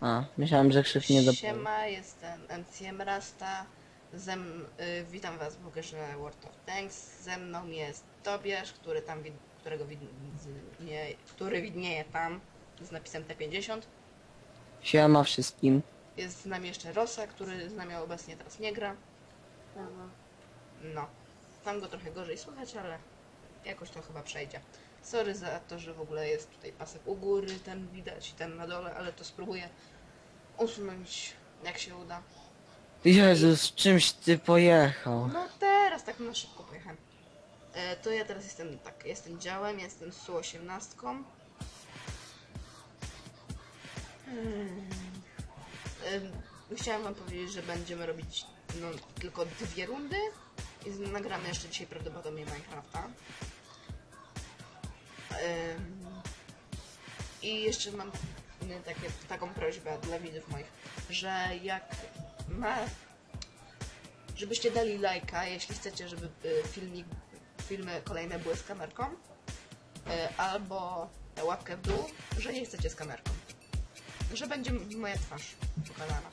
A, myślałem, że krzyw nie do... Siema, jestem MCM Rasta. Zem, y, witam was w grze World of Tanks. Ze mną jest Tobiasz, który tam wid, którego widnie, który widnieje tam z napisem T50. Siema wszystkim. Jest z nami jeszcze Rosa, który z nami obecnie teraz nie gra. No. Tam go trochę gorzej słychać, ale jakoś to chyba przejdzie. Sorry za to, że w ogóle jest tutaj pasek u góry, ten widać, ten na dole, ale to spróbuję usunąć jak się uda. Jezus, czymś ty pojechał. No teraz tak na szybko pojechałem. E, to ja teraz jestem tak, jestem działem, jestem SU-18. Hmm. E, chciałem wam powiedzieć, że będziemy robić no, tylko dwie rundy i nagramy jeszcze dzisiaj prawdopodobnie Minecrafta. I jeszcze mam takie, taką prośbę dla widzów moich, że jak ma żebyście dali lajka, jeśli chcecie, żeby y, filmik, filmy kolejne były z kamerką, y, albo łapkę w dół, że nie chcecie z kamerką. Że będzie moja twarz pokazana.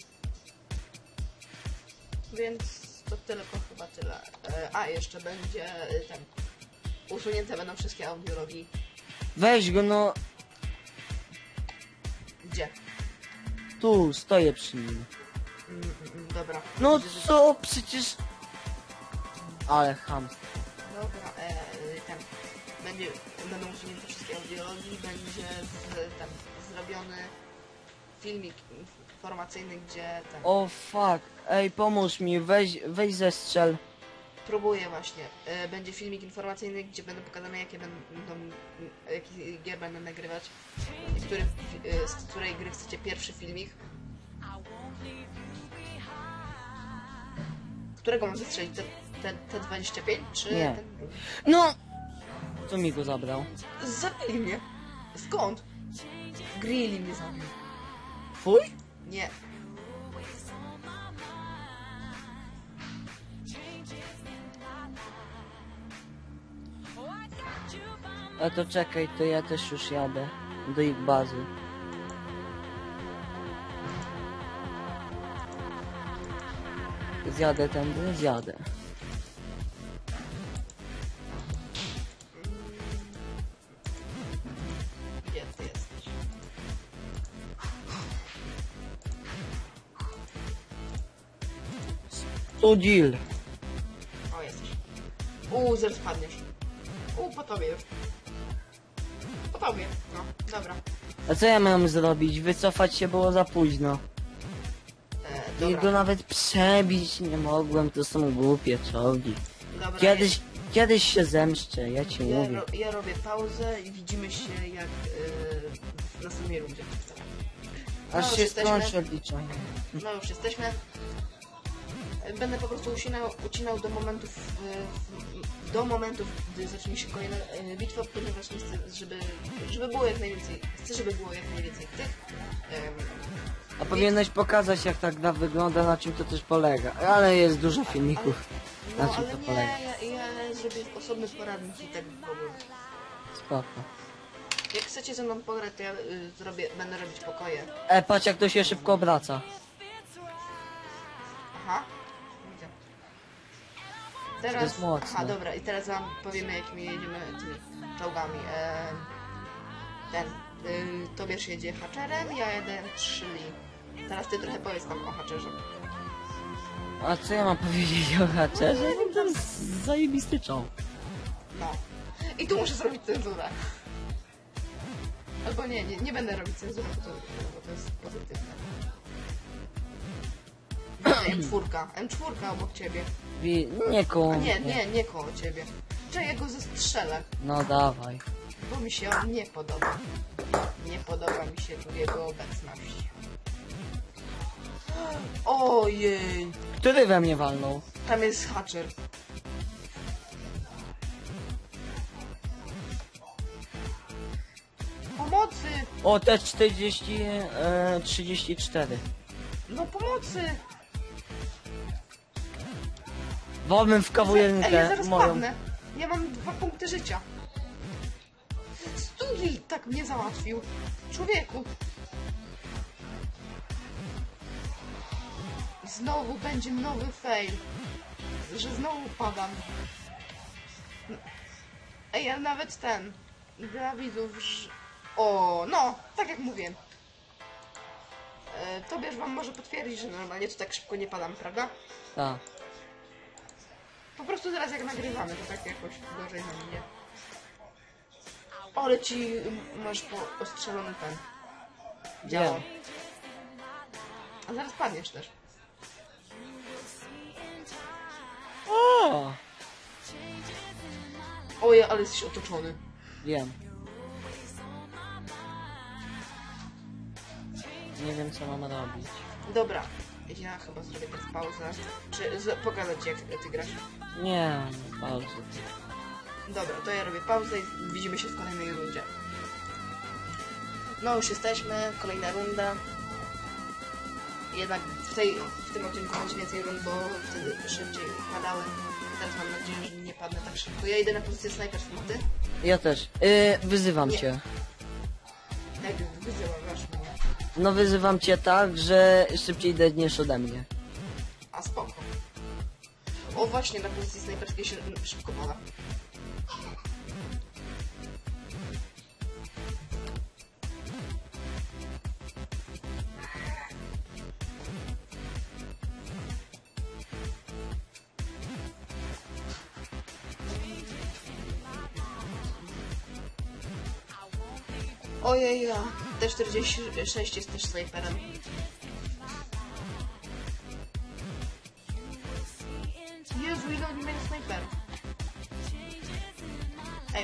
Więc to tylko chyba tyle. Y, A, jeszcze będzie y, ten. Usunięte będą wszystkie audiologi. Weź go no, Gdzie? tu, stoję przy nim. Mm, mm, dobra. No co, przecież... Ale ham. Dobra, e, ten. Będzie, będą usunięte wszystkie audiologii, będzie z, tam zrobiony filmik informacyjny, gdzie ten. O fuck, ej pomóż mi, weź, weź zestrzel. Próbuję właśnie. E, będzie filmik informacyjny, gdzie będą pokazane, jakie będą, jaki gier będę nagrywać, i który, e, z której gry chcecie pierwszy filmik. Którego mam zestrzelić? Te, te, te 25 czy Nie. ten? No! Co mi go zabrał? Zabili mnie. Skąd? Grilli mnie zabił. Twój? Nie. A to czekaj, to ja też już jadę. Do ich bazy. Zjadę tędy, zjadę. Tu deal. O, jesteś. Uuu, zaraz padniesz. Uuu, po tobie już. No, dobra. A co ja miałem zrobić? Wycofać się było za późno. E, I dobra. go nawet przebić nie mogłem, to są głupie czołgi. dobra Kiedyś, kiedyś się zemszczę, ja ci Ja, mówię. ro, ja robię pauzę i widzimy się jak e, w następnej rundzie. No, Aż już się jesteśmy. skończy odliczanie. No już jesteśmy. Będę po prostu ucinał, ucinał do momentów, e, do momentów, gdy zacznie się kolejna e, bitwa, ponieważ nie chcę, żeby, żeby było jak najwięcej, chcę, żeby było jak najwięcej tych. A powinieneś pokazać jak ta gra wygląda, na czym to też polega. Ale jest dużo filmików. Na No czym ale to nie, polega? ja, ja zrobię osobny poradnik i tak w ogóle. Spoko. Jak chcecie ze mną pograć, to ja y, zrobię, będę robić pokoje. E, patrz jak to się szybko obraca. Aha. To Teraz, jest mocne. aha, dobra, i teraz wam powiemy, jakimi jedziemy tymi czołgami. E, ten, y, Tobiasz jedzie Hatcherem, ja jedę Trzyli. Teraz ty trochę powiedz tam o Hatcherze. A co ja mam powiedzieć o haczerze? No to jest zajebisty czołg. No. I tu muszę zrobić cenzurę. Albo nie, nie, nie będę robić cenzury, bo to, bo to jest pozytywne. M4, M4 obok ciebie. Wi- Nie koło A nie, mnie. nie, nie koło ciebie. Czy ja go zestrzelę, No dawaj. bo mi się on nie podoba. Nie podoba mi się tu jego obecność. Ojej, Który we mnie walnął? tam jest Hatcher. Pomocy! O, te 40, e, 34. No pomocy! Wolbym w Ej, ja kawujenkę zaraz moją. padnę. Ja mam dwa punkty życia. Stungil tak mnie załatwił. Człowieku. Znowu będzie nowy fail. Że znowu padam. Ej, ja nawet ten. Dla widzów. Że... O, no, tak jak mówię. E, Tobiasz wam może potwierdzić, że normalnie to tak szybko nie padam, prawda? Tak. Po prostu teraz jak nagrywamy, to tak jakoś gorzej na mnie. Ale ci masz po ostrzelony ten. Działa. Wiem. A zaraz padniesz też. O! Ojej, ale jesteś otoczony. Wiem. Nie wiem co mam robić. Dobra, ja chyba zrobię teraz pauzę. Czy z, pokazać ci jak ty grasz? Nie, pauzy. Dobra, to ja robię pauzę i widzimy się w kolejnej rundzie. No już jesteśmy, kolejna runda. Jednak w, tej, w tym odcinku będzie więcej rund, bo wtedy szybciej padałem. Teraz mam nadzieję, że nie padnę tak szybko. Ja idę na pozycję snajperską, a ty? Ja też. Yy, wyzywam Nie. cię. Najpierw wyzywasz mnie. No wyzywam cię tak, że szybciej dedniesz ode mnie. A spoko. O właśnie, na pozycji snajperskiej się szybko pada. Ojej, ja. T46 jest też snajperem.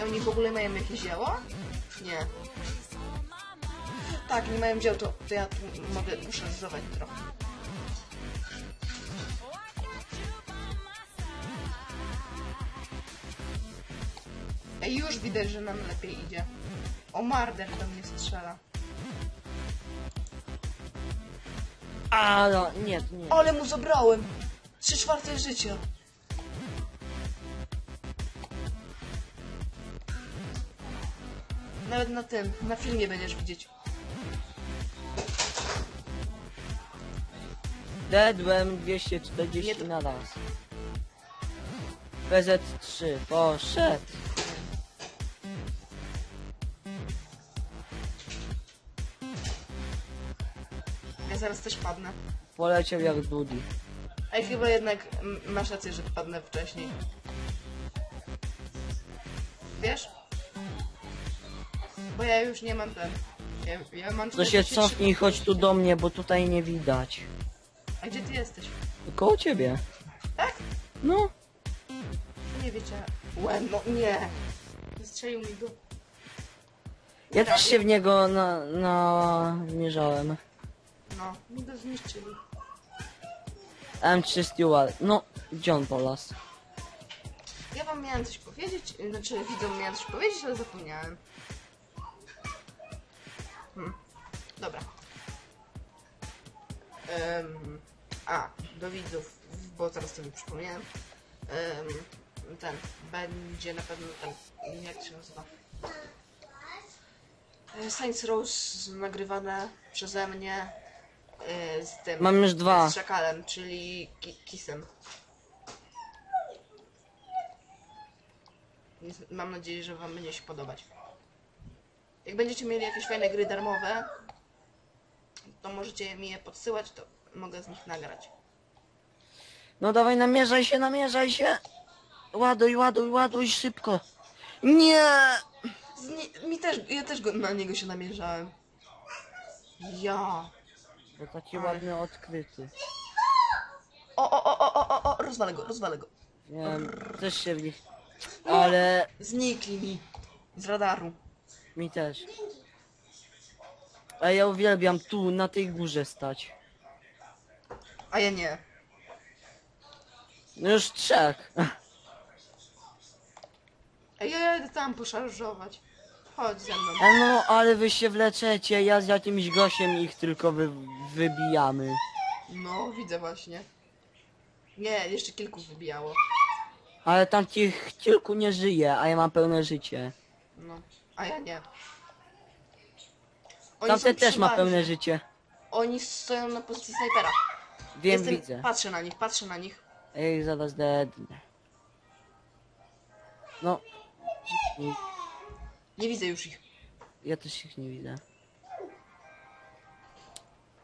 Oni w ogóle mają jakieś działa? Nie. Tak, nie mają dział, to, to ja tu mogę uszansować trochę. Ej, już widać, że nam lepiej idzie. O, Marder do mnie strzela. A, no, nie, nie. Ale mu zabrałem! Trzy czwarte życia. Nawet na tym, na filmie będziesz widzieć. Dedłem 240 Nie to- na raz. PZ3, poszedł. Ja zaraz też padnę. Poleciał jak Dudi. Ej, chyba jednak masz rację, że padnę wcześniej. Wiesz? Bo ja już nie mam ten. Ja, ja mam To się 43 cofnij, chodź tu do mnie, bo tutaj nie widać. A gdzie ty jesteś? Koło ciebie. Tak? No. Nie wiecie. Łe, no nie. Strzelił mi go. Ja też się w niego na, na mierzałem. No, mi go zniszczyli. M3 Stewart. No, John Polas. Ja wam miałem coś powiedzieć, znaczy widzom miałem coś powiedzieć, ale zapomniałem. Em, a, do widzów, bo teraz sobie przypomniałem. Em, ten, będzie na pewno ten, jak się nazywa? E, Saints Rose nagrywane przeze mnie e, z tym. Mam już dwa. Z szakalem, czyli ki kisem. Mam nadzieję, że Wam będzie się podobać. Jak będziecie mieli jakieś fajne gry darmowe, to możecie mi je podsyłać, to mogę z nich nagrać. No dawaj, namierzaj się, namierzaj się. Ładuj, ładuj, ładuj szybko. Nie! Z nie, mi też, ja też go, na niego się namierzałem. Ja. Bo taki ładny, odkryty. O, o, o, o, o, o, o, rozwalę go, rozwalę go. Nie wiem, też się w nich... Ale Znikli mi. Z radaru. mi też. A ja uwielbiam tu, na tej górze stać. A ja nie. No już trzech. Ej, ja jadę tam poszarżować. Chodź ze mną. A no, ale wy się wleczecie, ja z jakimś gościem ich tylko wy, wybijamy. No, widzę właśnie. Nie, jeszcze kilku wybijało. Ale tam tych kilku nie żyje, a ja mam pełne życie. No, a ja nie. Oni Tamten są też ma pełne życie. Oni stoją na pozycji snajpera. Wiem, Jestem, widzę. Patrzę na nich, patrzę na nich. Ej, zaraz dednę. No. Nie widzę już ich. Ja też ich nie widzę.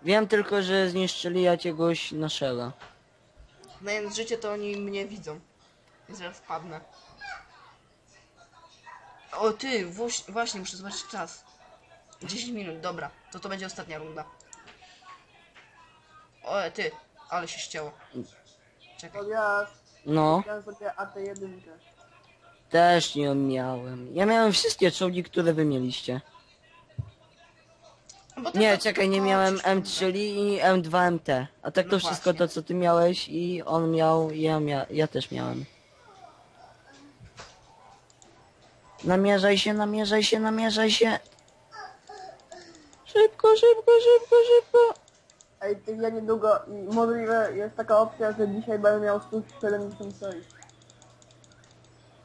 Wiem tylko, że zniszczyli jakiegoś naszego. Mając życie, to oni mnie widzą. I zaraz padnę. O ty, właśnie muszę zobaczyć czas. 10 minut, dobra. To to będzie ostatnia runda. O ty, ale się ścięło. Czekaj. No, miałem sobie AT1. też nie miałem. Ja miałem wszystkie czołgi, które wy mieliście. Bo to Nie, to- czekaj, nie miałem przyszło M3 i M2MT. A tak to No wszystko właśnie. to, co ty miałeś i on miał, i ja, mia ja też miałem. Namierzaj się, namierzaj się, namierzaj się. Szybko, szybko, szybko, szybko. Ej, ty ja niedługo i możliwe jest taka opcja, że dzisiaj będę miał 176.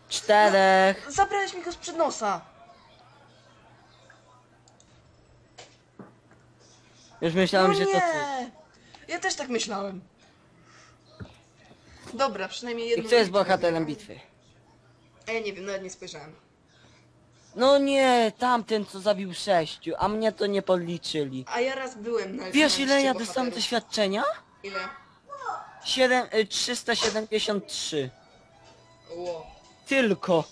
Czterech. Zabrałeś mi go sprzed nosa. Już myślałem, no że nie. to ty. Ja też tak myślałem. Dobra, przynajmniej I jedno. kto jest bohaterem bitwy? A ja nie wiem, nawet nie spojrzałem. No nie, tamten co zabił sześciu, a mnie to nie podliczyli. A ja raz byłem na Wiesz na ile liście ja dostałem bohaterów. doświadczenia? Ile? Siedem, y, 373. Ło, Tylko.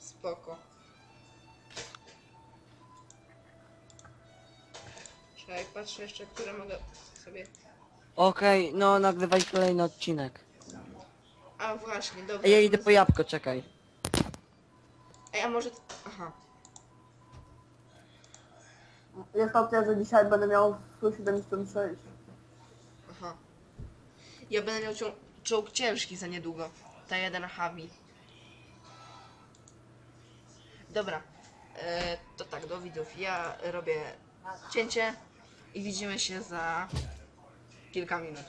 spoko. Czekaj, patrzę jeszcze, które mogę sobie... Okej, no nagrywaj kolejny odcinek. A właśnie, dobra. Ja idę po jabłko, czekaj. Ej, a może... Aha. Jest opcja, że dzisiaj będę miał 176. Aha. Ja będę miał cią- czołg ciężki za niedługo. Ta jeden Havi. Dobra. E, to tak, do widzów. Ja robię cięcie i widzimy się za kilka minut.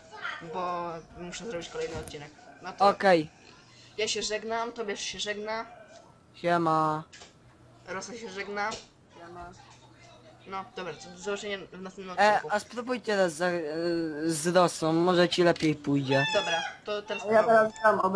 Bo muszę zrobić kolejny odcinek. No to Okej, ja się żegnam, Tobiasz się żegna, siema. Rosa się żegna. No, dobra, to do zobaczenia w następnym E, odcinku. a spróbuj teraz za, e, z Rosą, może ci lepiej pójdzie. Dobra, to teraz ja teraz gram obecnie.